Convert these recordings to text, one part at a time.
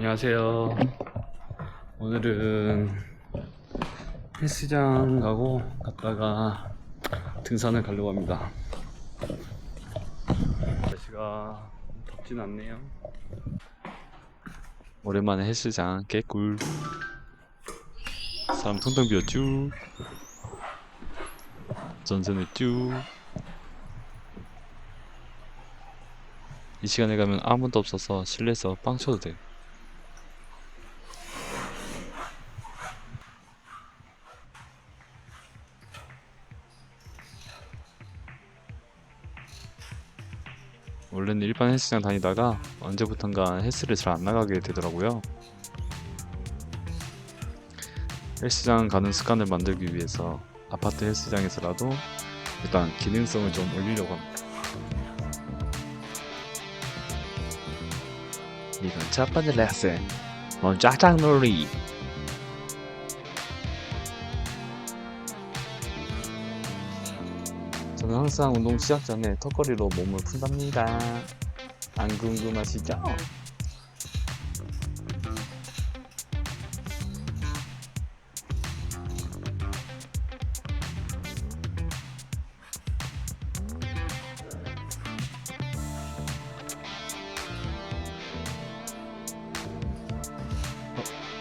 안녕하세요. 오늘은 헬스장 가고 갔다가 등산을 가려고 합니다. 날씨가 덥진 않네요. 오랜만에 헬스장 개꿀. 사람 통통 비었쥬. 전선했쥬. 이 시간에 가면 아무도 없어서 실내에서 빵 쳐도 돼. 원래는 일반 헬스장 다니다가 언제부턴가 헬스를 잘 안 나가게 되더라고요. 헬스장 가는 습관을 만들기 위해서 아파트 헬스장에서라도 일단 기능성을 좀 올리려고 합니다. 이건 첫 번째 레슨. 먼저 짜장놀이. 저는 항상 운동 시작 전에 턱걸이로 몸을 푼답니다. 안 궁금하시죠?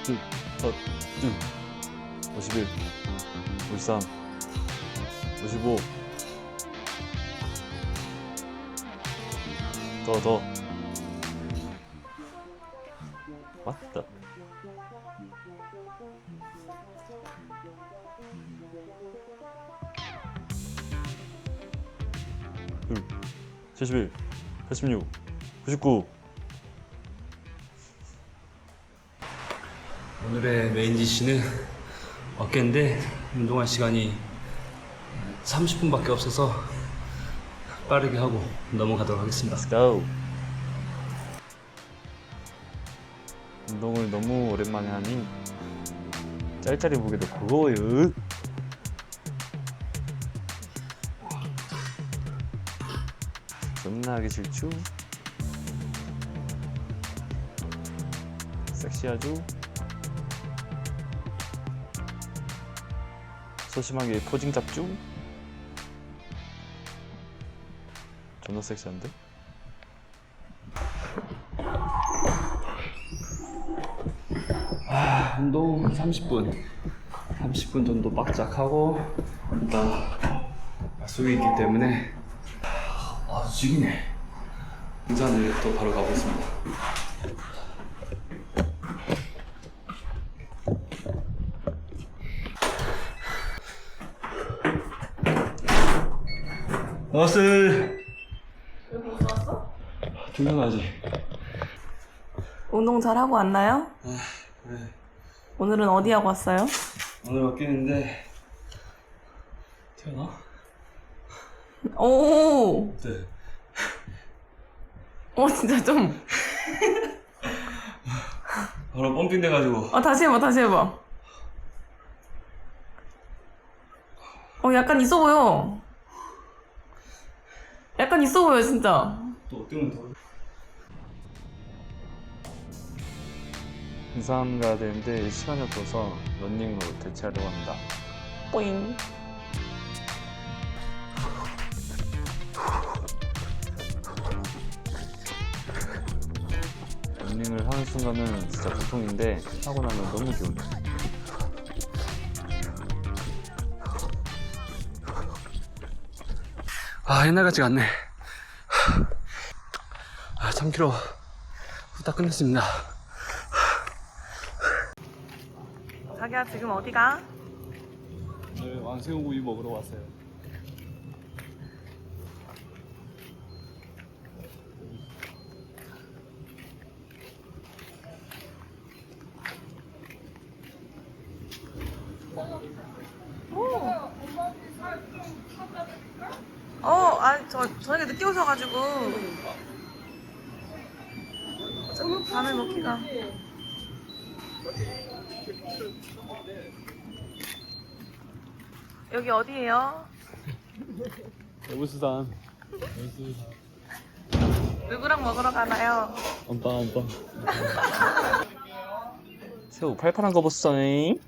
둘, 덧, 둘, 51, 53, 55, 더, 더. 맞다. 둘, 71, 86, 99. 오늘의 메인 디시는 어깨인데 운동할 시간이 30분밖에 없어서 빠르게 하고 넘어가도록 하겠습니다. Let's go. 운동을 너무 오랜만에 하니 짤짤이 보기도 그거예요. 존나 하기 싫죠? 섹시하죠? 소심하게 포징 잡죠? 존나 섹시한데? 아, 운동 30분 30분 정도 빡짝하고 일단 약속이 있기 때문에 아 죽이네 등산을 또 바로 가보겠습니다 어슬? 등산하지 운동 잘 하고 왔나요? 그래 오늘은 어디 하고 왔어요? 오늘 바뀌는데 태어나? 오, 네 어 진짜 좀. 바로 펌핑 돼가지고 아 다시 해봐, 다시 해봐. 어 약간 있어 보여. 약간 있어 보여 진짜. 또 뛰면 더 등산 가야 되는데 시간이 없어서 런닝으로 대체하려고 합니다. 뿌잉. 런닝을 하는 순간은 진짜 고통인데 하고 나면 너무 기운해 아 옛날 같지가 않네. 아 3km 후딱 끝냈습니다 자기야 지금 어디 가? 오늘 왕새우구이 먹으러 왔어요 어, 아니 저 저녁에 늦게 오셔가지고. 어차피 밤에 먹기가. 여기 어디예요? 여부수산 여부수산 누구랑 먹으러 가나요? 엄빠 엄빠 새우 팔팔한 거 보소잉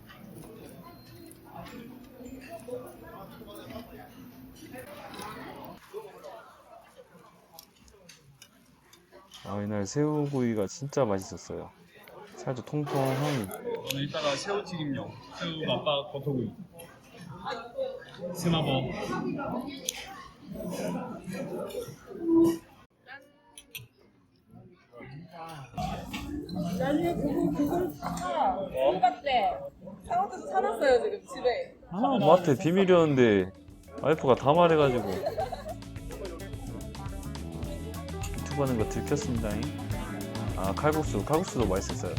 아 이날 새우구이가 진짜 맛있었어요 살도 통통하니 오늘 이따가 새우 튀김용, 새우 맛박 버터구이, 스마버. 상호도 사놨어요 지금 집에. 아 마트 비밀이었는데 와이프가 다 말해가지고. 유튜브 하는 거 들켰습니다 아 칼국수. 칼국수도 맛있었어요.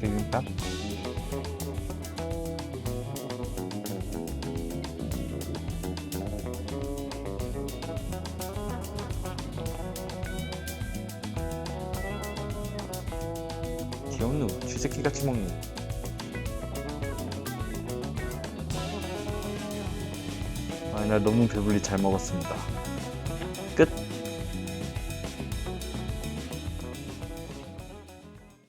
비빔밥 귀여운 놈 쥐새끼 같이 먹는 아, 나 너무 배불리 잘 먹었습니다. 끝.